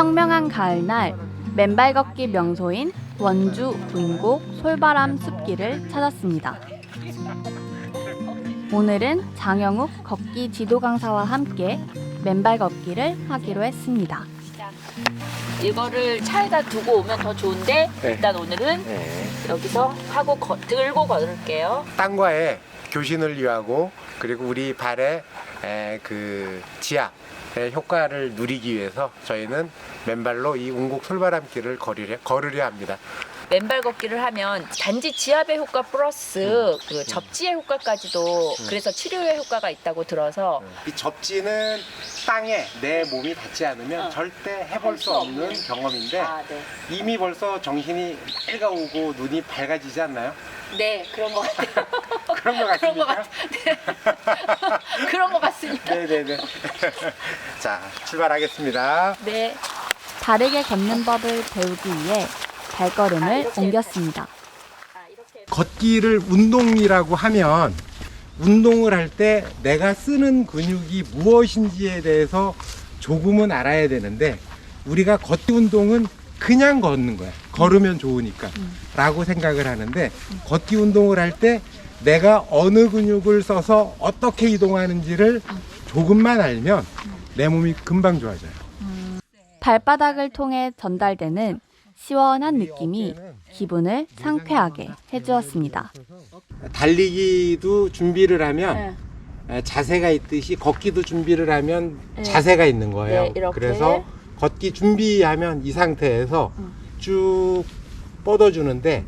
청명한 가을날 맨발 걷기 명소인 원주 부인곡 솔바람 숲길을 찾았습니다. 오늘은 장영욱 걷기 지도 강사와 함께 맨발 걷기를 하기로 했습니다. 이거를 차에다 두고 오면 더 좋은데 네. 일단 오늘은 네. 여기서 하고 거- 들고 걸을게요. 땅과의 교신을 위하고 그리고 우리 발의 에, 그 지압의 효과를 누리기 위해서 저희는 맨발로 이 운곡 솔바람길을 걸으려, 걸으려 합니다. 맨발 걷기를 하면 단지 지압의 효과 플러스 그 접지의 효과까지도 그래서 치료의 효과가 있다고 들어서 이 접지는 땅에 내 몸이 닿지 않으면 어. 절대 해볼 수 없는 없는. 경험인데 아, 네. 이미 벌써 정신이 맑아오고 눈이 밝아지지 않나요? 네, 그런 것 같아요. 그런 것 그런 것 같습니까? 같, 네. 그런 것 같습니다. 네네네. 자, 출발하겠습니다. 네. 바르게 걷는 법을 배우기 위해 발걸음을 아, 옮겼습니다. 아, 걷기를 운동이라고 하면 운동을 할 때 내가 쓰는 근육이 무엇인지에 대해서 조금은 알아야 되는데 우리가 걷기 운동은 그냥 걷는 거야. 걸으면 좋으니까. 라고 생각을 하는데 걷기 운동을 할 때 내가 어느 근육을 써서 어떻게 이동하는지를 조금만 알면 내 몸이 금방 좋아져요. 발바닥을 통해 전달되는 시원한 느낌이 기분을 상쾌하게 해주었습니다. 달리기도 준비를 하면 네. 에, 자세가 있듯이 걷기도 준비를 하면 네. 자세가 있는 거예요. 네. 그래서 걷기 준비하면 이 상태에서 음. 쭉 뻗어주는데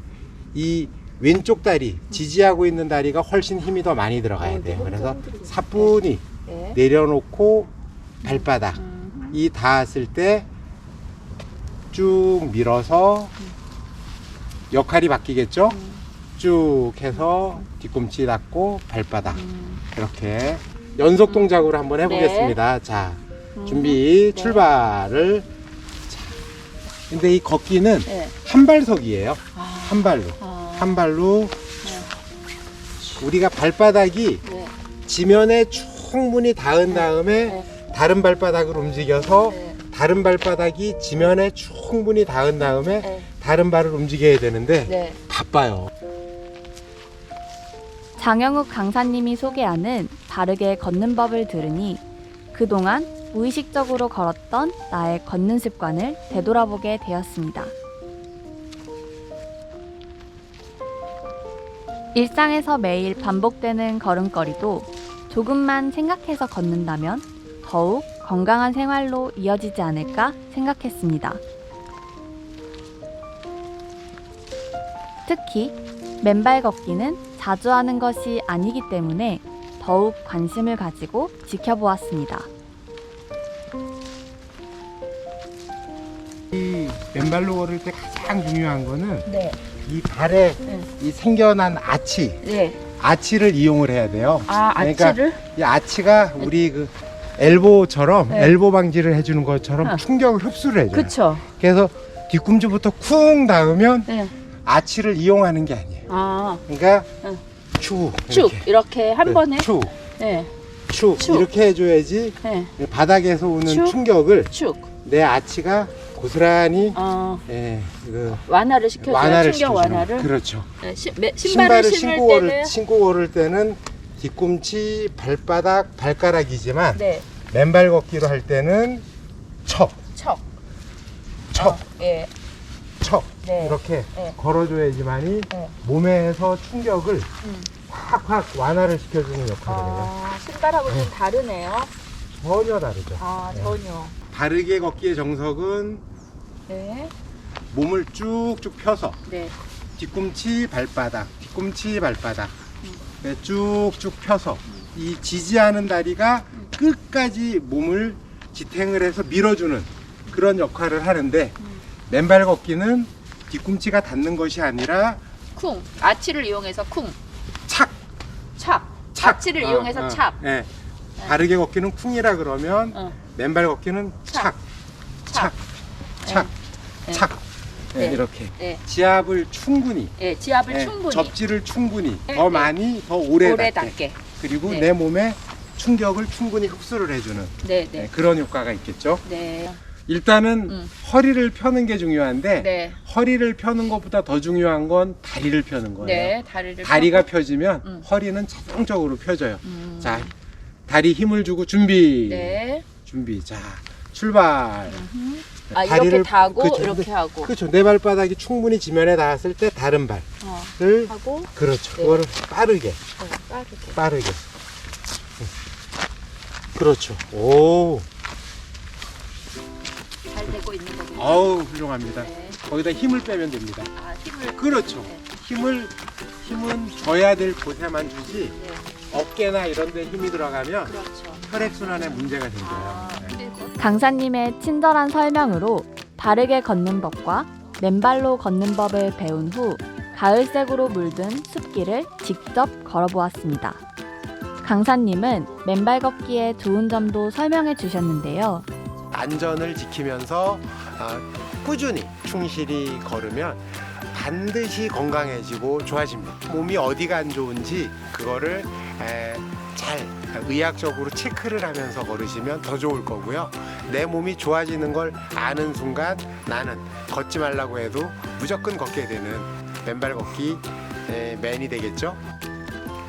이 왼쪽 다리 지지하고 있는 다리가 훨씬 힘이 더 많이 들어가야 어, 돼요. 이거 그래서 사뿐히 네. 내려놓고 발바닥 음. 이 닿았을 때 쭉 밀어서 역할이 바뀌겠죠? 음. 쭉 해서 뒤꿈치 닿고 발바닥 음. 이렇게 연속 동작으로 한번 해보겠습니다. 자, 준비 네. 출발을. 자, 근데 이 걷기는 네. 한 발석이에요. 아. 한 발로. 아. 한 발로 우리가 발바닥이 네. 지면에 충분히 닿은 다음에 네. 다른 발바닥을 움직여서 네. 다른 발바닥이 지면에 충 분히 닿은 다음에 네. 다른 발을 움직여야 되는데 네. 바빠요. 장영욱 강사님이 소개하는 바르게 걷는 법을 들으니 그동안 무의식적으로 걸었던 나의 걷는 습관을 되돌아보게 되었습니다. 일상에서 매일 반복되는 걸음걸이도 조금만 생각해서 걷는다면 더욱 건강한 생활로 이어지지 않을까 생각했습니다. 특히 맨발 걷기는 자주 하는 것이 아니기 때문에 더욱 관심을 가지고 지켜보았습니다. 이 맨발로 걸을 때 가장 중요한 거는 네. 이 발에 네. 이 생겨난 아치, 네. 아치를 이용을 해야 돼요. 아, 그러니까 아치를? 이 아치가 우리 그 엘보처럼 네. 엘보 방지를 해주는 것처럼 어. 충격을 흡수를 해줘요. 그쵸. 그래서 뒤꿈치부터 쿵 닿으면 네. 아치를 이용하는 게 아니에요. 아, 그러니까 응. 축쭉 이렇게. 이렇게 한 네, 번에 축, 네. 축 축. 이렇게 해줘야지 네. 바닥에서 오는 축. 충격을 쭉. 내 아치가 고스란히 어, 예, 그 완화를 시켜줘요. 완화를 충격 시켜주는 완화를. 그렇죠. 네, 시, 매, 신발을, 신발을 신을 신고 때는 걸을, 신고 걸을 때는 뒤꿈치, 발바닥, 발가락이지만 네. 맨발 걷기로 할 때는 척, 척. 척, 예. 척 네. 이렇게 네. 걸어줘야지만이 네. 몸에서 충격을 음. 확확 완화를 시켜주는 역할을 해요. 아, 신발하고 좀 다르네요. 전혀 다르죠. 아, 네. 전혀. 바르게 걷기의 정석은 네. 몸을 쭉쭉 펴서 네. 뒤꿈치, 발바닥, 뒤꿈치, 발바닥 네, 쭉쭉 펴서 이 지지하는 다리가 끝까지 몸을 지탱을 해서 밀어주는 그런 역할을 하는데 맨발 걷기는 뒤꿈치가 닿는 것이 아니라 쿵. 아치를 이용해서 쿵. 착, 찹. 착. 아치를 어, 이용해서 어, 찹. 예. 바르게 걷기는 쿵이라 그러면 어. 맨발 걷기는 착, 착, 착, 네. 착. 네, 네. 이렇게 네. 지압을 충분히 예, 지압을 예, 충분히 접지를 충분히 네, 더 네. 많이 더 오래, 오래 닿게 닿게. 그리고 네. 내 몸에 충격을 충분히 흡수를 해주는 네, 네, 네. 그런 효과가 있겠죠. 네. 일단은 음. 허리를 펴는 게 중요한데 네. 허리를 펴는 것보다 더 중요한 건 다리를 펴는 거예요. 네, 다리를 다리가 펴지면 음. 허리는 자동적으로 펴져요. 음. 자, 다리 힘을 주고 준비. 네. 준비. 자, 출발. 아, 다리를- 이렇게 다고 그쵸. 이렇게 하고 그렇죠. 내 발바닥이 충분히 지면에 닿았을 때 다른 발을 어, 하고 그렇죠. 네. 그거를 빠르게 어, 빠르게. 빠르게. 그렇죠. 오, 잘 되고 있는 거군요. 아우 훌륭합니다. 네. 거기다 힘을 빼면 됩니다. 아, 힘을 그렇죠. 네. 힘을 힘은 줘야 될 곳에만 주지 네. 어깨나 이런 데 힘이 들어가면 그렇죠. 혈액 순환에 문제가 생겨요. 아, 네. 근데 그- 강사님의 친절한 설명으로 바르게 걷는 법과 맨발로 걷는 법을 배운 후 가을색으로 물든 숲길을 직접 걸어보았습니다. 강사님은 맨발 걷기의 좋은 점도 설명해 주셨는데요. 안전을 지키면서 아, 꾸준히 충실히 걸으면 반드시 건강해지고 좋아집니다. 몸이 어디가 안 좋은지 그거를 에, 잘 의학적으로 체크를 하면서 걸으시면 더 좋을 거고요. 내 몸이 좋아지는 걸 아는 순간 나는 걷지 말라고 해도 무조건 걷게 되는 맨발 걷기 에, 맨이 되겠죠.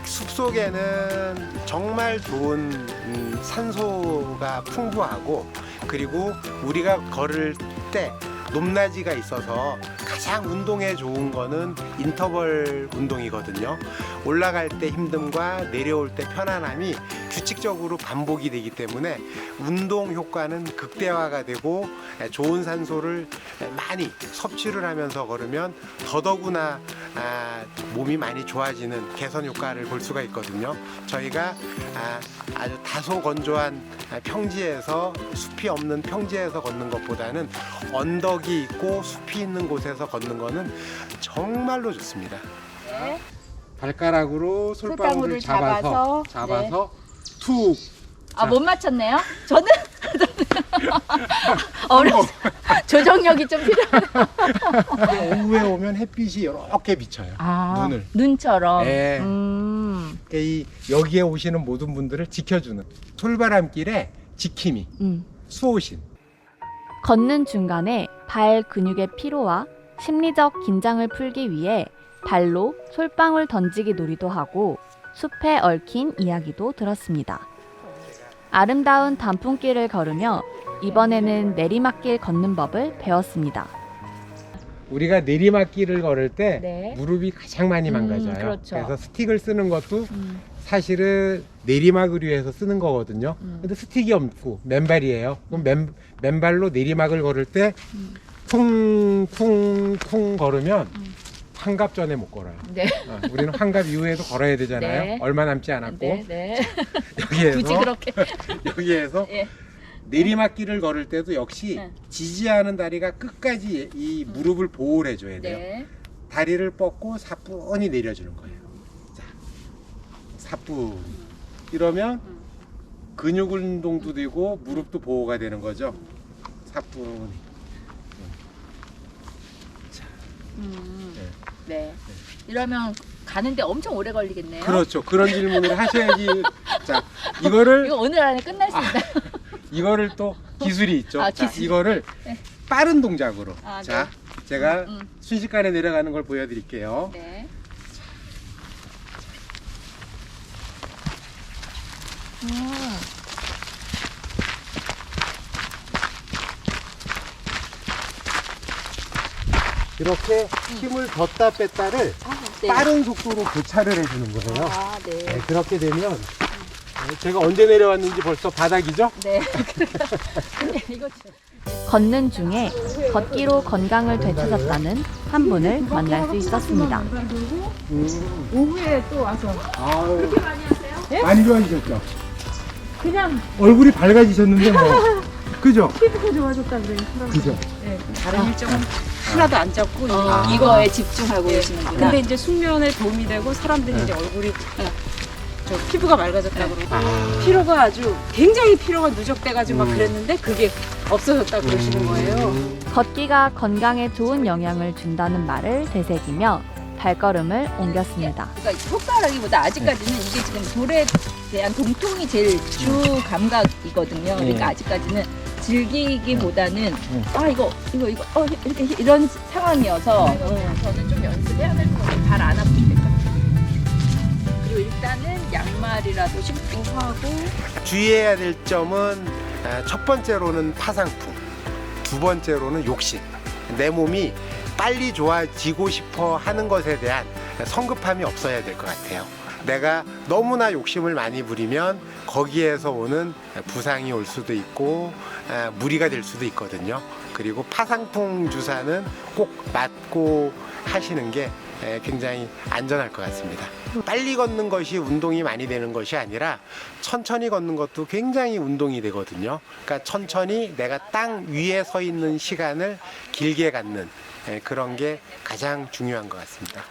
숲속에는 정말 좋은 음, 산소가 풍부하고 그리고 우리가 걸을 때 높낮이가 있어서 가장 운동에 좋은 거는 인터벌 운동이거든요. 올라갈 때 힘듦과 내려올 때 편안함이 규칙적으로 반복이 되기 때문에 운동 효과는 극대화가 되고 좋은 산소를 많이 섭취를 하면서 걸으면 더더구나 아, 몸이 많이 좋아지는 개선 효과를 볼 수가 있거든요. 저희가 아, 아주 다소 건조한 평지에서 숲이 없는 평지에서 걷는 것보다는 언덕이 있고 숲이 있는 곳에서 걷는 거는 정말로 좋습니다. 네. 발가락으로 솔방울을 솔방울을 잡아서, 잡아서 잡아서 툭 아, 못 맞췄네요. 저는 어려 조정력이 좀 필요해요. 오후에 오면 햇빛이 이렇게 비쳐요. 아, 눈을. 눈처럼. 네. 음. 그러니까 이 여기에 오시는 모든 분들을 지켜주는 솔바람길에 지킴이 음. 수호신 걷는 중간에 발 근육의 피로와 심리적 긴장을 풀기 위해 발로 솔방울 던지기 놀이도 하고 숲에 얽힌 이야기도 들었습니다. 아름다운 단풍길을 걸으며 이번에는 내리막길 걷는 법을 배웠습니다. 우리가 내리막길을 걸을 때 네. 무릎이 가장 많이 음, 망가져요. 그렇죠. 래서 스틱을 쓰는 것도 음. 사실은 내리막을 위해서 쓰는 거거든요. 음. 근데 스틱이 없고 맨발이에요. 그럼 맨, 맨발로 내리막을 걸을 때 음. 쿵쿵쿵 걸으면 음. 환갑 전에 못 걸어요. 네. 어, 우리는 환갑 이후에도 걸어야 되잖아요. 네. 얼마 남지 않았고 네, 네. 여기에서 굳이 그렇게. 여기에서 예. 내리막길을 걸을 때도 역시 네. 지지하는 다리가 끝까지 이 무릎을 보호를 해줘야 돼요. 네. 다리를 뻗고 사뿐히 내려주는 거예요. 자, 사뿐. 이러면 음. 근육 운동도 되고 무릎도 보호가 되는 거죠. 사뿐히. 음. 네. 네. 이러면 가는데 엄청 오래 걸리겠네요. 그렇죠. 그런 질문을 하셔야지. 자, 이거를 이거 오늘 안에 끝날 수 있나요? 이거를 또 기술이 있죠. 아, 자, 기술. 이거를 네. 빠른 동작으로. 아, 네. 자, 제가 음, 순식간에 내려가는 걸 보여드릴게요. 네. 이렇게 힘을 뒀다 뺐다를 아, 네. 빠른 속도로 교차를 해주는 거예요. 아, 네. 네, 그렇게 되면 어, 제가 언제 내려왔는지 벌써 바닥이죠? 네. 이거 걷는 중에 걷기로 건강을 되찾았다는 한 분을 만날 수 있었습니다. 음. 오후에 또 와서 아유, 그렇게 많이 하세요? 많이 좋아지셨죠? 그냥 얼굴이 밝아지셨는데 뭐. 그죠? 피부가 좋아졌다 그래요. 그죠? 네, 다른 일정은 하나도 안 잡고 어, 아. 이거에 집중하고 계시는구나. 근데 이제 숙면에 도움이 되고 사람들이 네. 이제 얼굴이 저 피부가 맑아졌다 그러고 아. 피로가 아주 굉장히 피로가 누적돼가지고 음. 막 그랬는데 그게 없어졌다 그러시는 거예요. 걷기가 건강에 좋은 영향을 준다는 말을 되새기며 발걸음을 옮겼습니다. 그러니까 효과라기보다 아직까지는 이게 지금 돌에 대한 동통이 제일 주 감각이거든요. 그러니까 네. 아직까지는 즐기기보다는 아 이거 이거 이거 어 이렇게 이런 상황이어서 어, 저는 좀 연습해야 될 것 같아요. 발 안 아플 때까지. 그리고 일단은 양말이라도 신고 하고 주의해야 될 점은 아, 첫 번째로는 파상풍, 두 번째로는 욕심. 내 몸이 빨리 좋아지고 싶어 하는 것에 대한 성급함이 없어야 될 것 같아요. 내가 너무나 욕심을 많이 부리면 거기에서 오는 부상이 올 수도 있고 아, 무리가 될 수도 있거든요. 그리고 파상풍 주사는 꼭 맞고 하시는 게 에, 굉장히 안전할 것 같습니다. 빨리 걷는 것이 운동이 많이 되는 것이 아니라 천천히 걷는 것도 굉장히 운동이 되거든요. 그러니까 천천히 내가 땅 위에 서 있는 시간을 길게 갖는 에, 그런 게 가장 중요한 것 같습니다.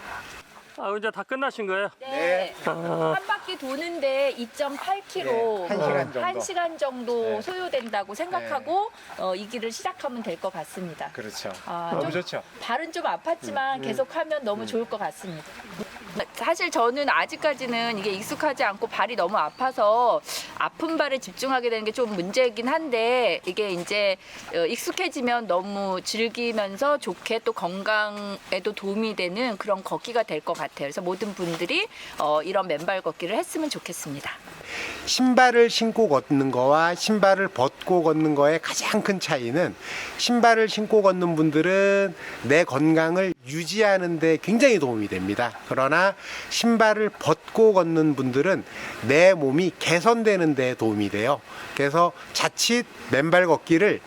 아, 이제 다 끝나신 거예요? 네. 아, 한 바퀴 도는데 2.8km, 네, 한 시간 정도. 시간 정도 네. 소요된다고 생각하고 어, 이 길을 시작하면 될 것 같습니다. 그렇죠. 아, 너무 좀 좋죠. 발은 좀 아팠지만 음, 계속하면 너무 좋을 것 같습니다. 사실 저는 아직까지는 이게 익숙하지 않고 발이 너무 아파서 아픈 발에 집중하게 되는 게 좀 문제이긴 한데 이게 이제 어, 익숙해지면 너무 즐기면서 좋게 또 건강에도 도움이 되는 그런 걷기가 될 것 같아요. 그래서 모든 분들이 어, 이런 맨발 걷기를 했으면 좋겠습니다. 신발을 신고 걷는 거와 신발을 벗고 걷는 거의 가장 큰 차이는 신발을 신고 걷는 분들은 내 건강을 유지하는 데 굉장히 도움이 됩니다. 그러나 신발을 벗고 걷는 분들은 내 몸이 개선되는 데 도움이 돼요. 그래서 자칫 맨발 걷기를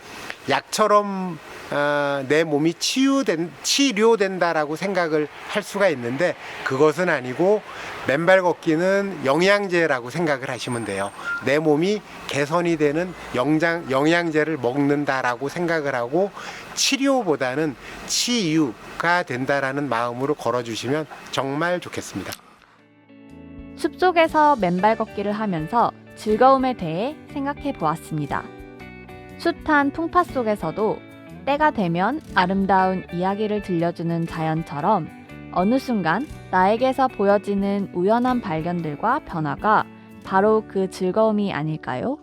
약처럼 아, 내 몸이 치유된, 치료된다라고 생각을 할 수가 있는데 그것은 아니고 맨발 걷기는 영양제라고 생각을 하시면 돼요. 내 몸이 개선이 되는 영장, 영양제를 먹는다라고 생각을 하고 치료보다는 치유가 된다라는 마음으로 걸어주시면 정말 좋겠습니다. 숲속에서 맨발 걷기를 하면서 즐거움에 대해 생각해 보았습니다. 숱한 풍파 속에서도 때가 되면 아름다운 이야기를 들려주는 자연처럼 어느 순간 나에게서 보여지는 우연한 발견들과 변화가 바로 그 즐거움이 아닐까요?